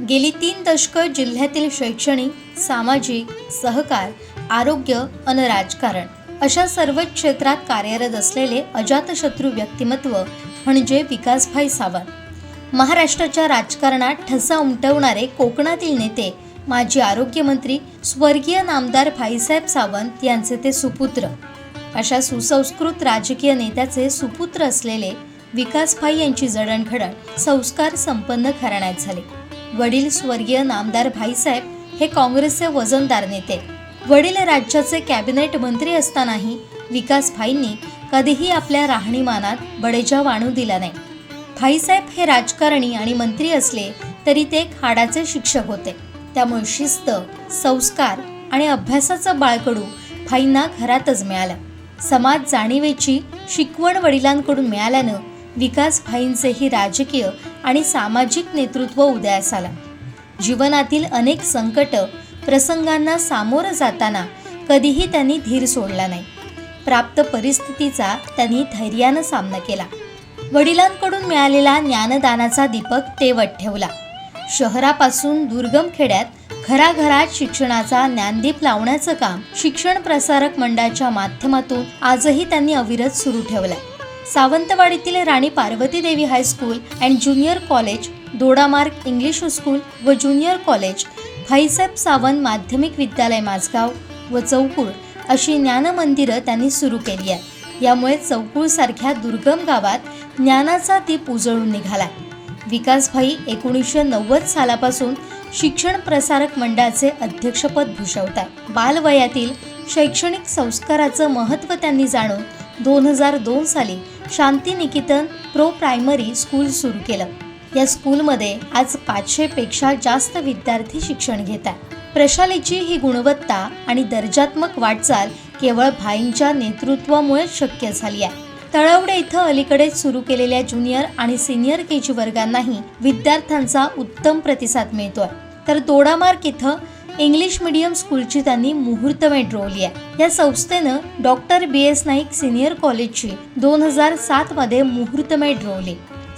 गेली तीन दशकं जिल्ह्यातील शैक्षणिक सामाजिक सहकार आरोग्य अन राजकारण अशा सर्वच क्षेत्रात कार्यरत असलेले अजातशत्रू व्यक्तिमत्व म्हणजे विकासभाई सावंत. महाराष्ट्राच्या राजकारणात ठसा उमटवणारे कोकणातील नेते माजी आरोग्यमंत्री स्वर्गीय नामदार भाईसाहेब सावंत यांचे ते सुपुत्र. अशा सुसंस्कृत राजकीय नेत्याचे सुपुत्र असलेले विकासभाई यांची जडणघडण संस्कार संपन्न घराण्यात झाली. वडील स्वर्गीय नामदार भाईसाहेब हे काँग्रेसचे वजनदार नेते. वडील राज्याचे कॅबिनेट मंत्री असतानाही विकासभाईंनी कधीही आपल्या राहणीमानात बडेजाव आणू दिला नाही. भाईसाहेब हे राजकारणी आणि मंत्री असले तरी ते खाडाचे शिक्षक होते. त्यामुळे शिस्त संस्कार आणि अभ्यासाचं बाळकडू भाईंना घरातच मिळालं. समाज जाणीवेची शिकवण वडिलांकडून मिळाल्यानं विकास भाईंचेही राजकीय आणि सामाजिक नेतृत्व उदयास आला. जीवनातील अनेक संकट प्रसंगांना सामोरं जाताना कधीही त्यांनी धीर सोडला नाही. प्राप्त परिस्थितीचा त्यांनी धैर्यानं सामना केला. वडिलांकडून मिळालेला ज्ञानदानाचा दीपक तेवत ठेवला. शहरापासून दुर्गम खेड्यात घराघरात शिक्षणाचा ज्ञानदीप लावण्याचं काम शिक्षण प्रसारक मंडळाच्या माध्यमातून आजही त्यांनी अविरत सुरू ठेवलंय. सावंतवाडीतील Rani Parvati Devi high school and junior college Dodamarg English school व ज्युनियर कॉलेज भाईसाहेब सावंत माध्यमिक विद्यालय माझगाव व चौकूळ अशी ज्ञानमंदिरं त्यांनी सुरू केली आहे यामुळे चौकुळसारख्या दुर्गम गावात ज्ञानाचा दीप उजळून निघाला. विकासभाई एकोणीसशे नव्वद सालापासून शिक्षण प्रसारक मंडळाचे अध्यक्षपद भूषवतात. बालवयातील शैक्षणिक संस्काराचं महत्त्व त्यांनी जाणून दोन हजार दोन साली शांतिनिकेतन प्रो प्रायमरी स्कूल सुरू केलं. या स्कूलमध्ये आज पाचशेपेक्षा जास्त विद्यार्थी शिक्षण घेत आहे प्रशालेची ही गुणवत्ता आणि दर्जात्मक वाटचाल केवळ भाईंच्या नेतृत्वामुळेच शक्य झाली आहे. तळवडे इथं अलीकडेच सुरू केलेल्या ज्युनियर आणि सिनियर के जी वर्गांनाही विद्यार्थ्यांचा उत्तम प्रतिसाद मिळतोय. तर दोडामार्ग इथं इंग्लिश मीडियम स्कूलची त्यांनी मुहूर्तमेट रोवली आहे या संस्थेनं doctor B S Naik senior कॉलेजची दोन हजार सात मध्ये मुहूर्तमेट रोवली.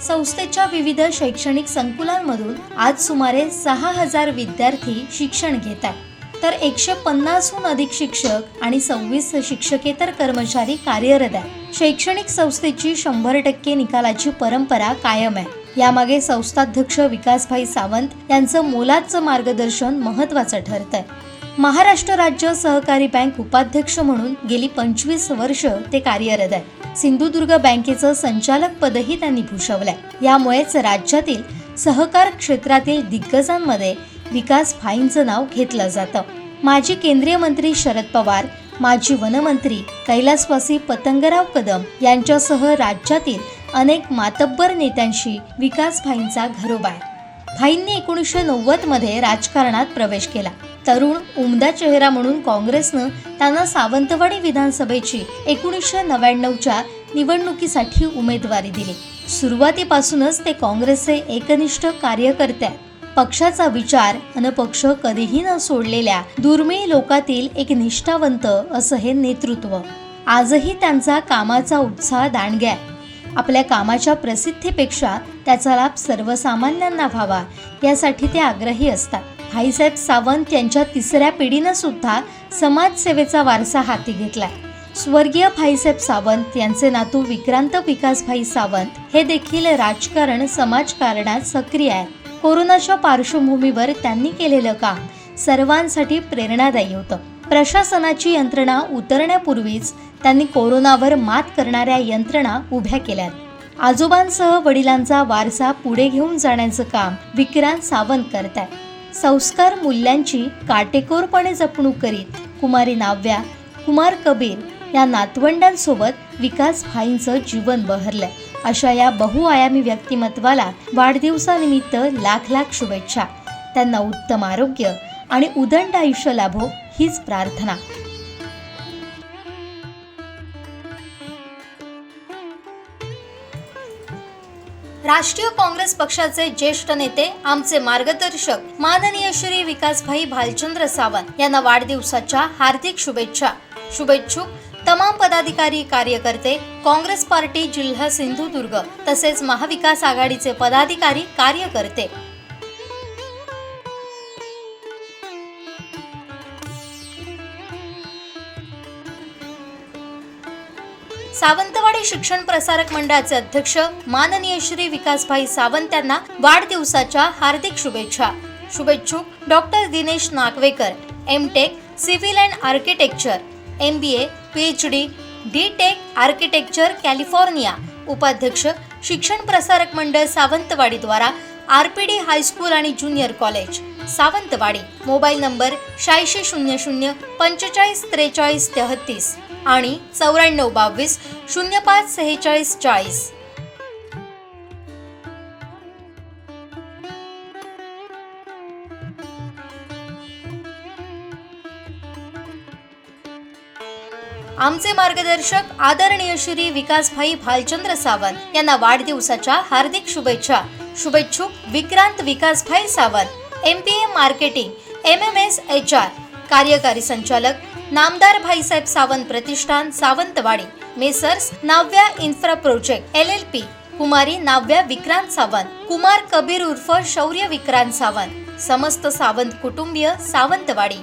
संस्थेच्या विविध शैक्षणिक संकुलांमधून आज सुमारे सहा हजार विद्यार्थी शिक्षण घेत आहेत तर एकशे पन्नासहून अधिक शिक्षक आणि सव्वीस शिक्षकेतर कर्मचारी कार्यरत आहेत. शैक्षणिक संस्थेची शंभर टक्के निकालाची परंपरा कायम आहे. यामागे संस्थाध्यक्ष विकासभाई सावंत यांचं मोलाचं मार्गदर्शन महत्वाचं आहे महाराष्ट्र राज्य सहकारी बँक उपाध्यक्ष म्हणून गेली पंचवीस वर्ष ते कार्यरत आहे. सिंधुदुर्ग बँकेचं संचालक पदही त्यांनी भूषवलंय. यामुळेच राज्यातील सहकार क्षेत्रातील दिग्गजांमध्ये विकास भाईंचं नाव घेतलं जातं. माजी केंद्रीय मंत्री शरद पवार माजी वनमंत्री कैलासवासी पतंगराव कदम यांच्यासह राज्यातील अनेक मातब्बर नेत्यांशी विकास भाईंचा घरोबा आहे भाईंनी एकोणीसशे नव्वदमध्ये राजकारणात प्रवेश केला. तरुण उमदा चेहरा म्हणून काँग्रेसनं त्यांना सावंतवाडी विधानसभेची एकोणीसशे नव्याण्णवच्या निवडणुकीसाठी उमेदवारी दिली. सुरुवातीपासूनच ते काँग्रेसचे एकनिष्ठ कार्यकर्ते आहेत. पक्षाचा विचार अन पक्ष कधीही न सोडलेल्या दुर्मिळ लोकातील एक निष्ठावंत असं हे नेतृत्व. आजही त्यांचा कामाचा उत्साह दांडग्या आहे आपल्या कामाच्या प्रसिद्धीपेक्षा त्याचा लाभ सर्वसामान्यांना व्हावा यासाठी ते आग्रही असतात. भाईसाहेब सावंत यांच्या तिसऱ्या पिढीनं सुद्धा समाजसेवेचा वारसा हाती घेतलाय. स्वर्गीय भाईसाहेब सावंत यांचे नातू विक्रांत विकासभाई सावंत हे देखील राजकारण समाजकारणात सक्रिय आहेत. कोरोनाच्या पार्श्वभूमीवर त्यांनी केलेलं काम सर्वांसाठी प्रेरणादायी होतं. प्रशासनाची यंत्रणा उतरण्यापूर्वीच त्यांनी कोरोनावर मात करणाऱ्या यंत्रणा उभ्या केल्यात. आजोबांसह वडिलांचा वारसा पुढे घेऊन जाण्याचं काम विक्रांत सावंत करत आहे संस्कार मूल्यांची काटेकोरपणे जपणूक करीत कुमारी नाव्या कुमार कबीर या नातवंडांसोबत विकास भाईंचं जीवन बहरलंय. अशा या बहुआयामी व्यक्तिमत्वाला वाढदिवसानिमित्त लाख लाख शुभेच्छा. त्यांना उत्तम आरोग्य आणि उदंड आयुष्य लाभो हीच प्रार्थना. राष्ट्रीय काँग्रेस पक्षाचे ज्येष्ठ नेते आमचे मार्गदर्शक माननीय श्री विकासभाई भालचंद्र सावंत यांना वाढदिवसाच्या हार्दिक शुभेच्छा. शुभेच्छुक तमाम पदाधिकारी कार्यकर्ते काँग्रेस पार्टी जिल्हा सिंधुदुर्ग तसेच महाविकास आघाडीचे पदाधिकारी कार्यकर्ते. सावंतवाडी शिक्षण प्रसारक मंडळाचे अध्यक्ष माननीय श्री विकासभाई सावंत यांना वाढदिवसाच्या हार्दिक शुभेच्छा. शुभेच्छुक doctor Dinesh Nagvekar M tech civil and architecture M B A P H D D tech architecture California. उपाध्यक्ष शिक्षण प्रसारक मंडळ सावंतवाडी द्वारा R P D high school आणि junior college Sawantwadi. Mobile number शहाऐंशी शून्य शून्य पंचेचाळीस त्रेचाळीस तेहतीस. आणि चौऱ्याण्णव बावीस शून्य पाच सेहेचाळीस चाळीस. आमचे मार्गदर्शक आदरणीय श्री विकासभाई भालचंद्र सावंत यांना वाढदिवसाच्या हार्दिक शुभेच्छा. शुभेच्छुक Vikrant Vikasbhai Sawant M P A marketing M M S H R कार्यकारी संचालक नामदार भाईसाहेब सावंत प्रतिष्ठान Sawantwadi messrs Navya infra project L L P कुमारी नाव्या विक्रांत सावंत कुमार कबीर उर्फ शौर्य विक्रांत सावंत समस्त सावंत कुटुंबीय सावंतवाडी.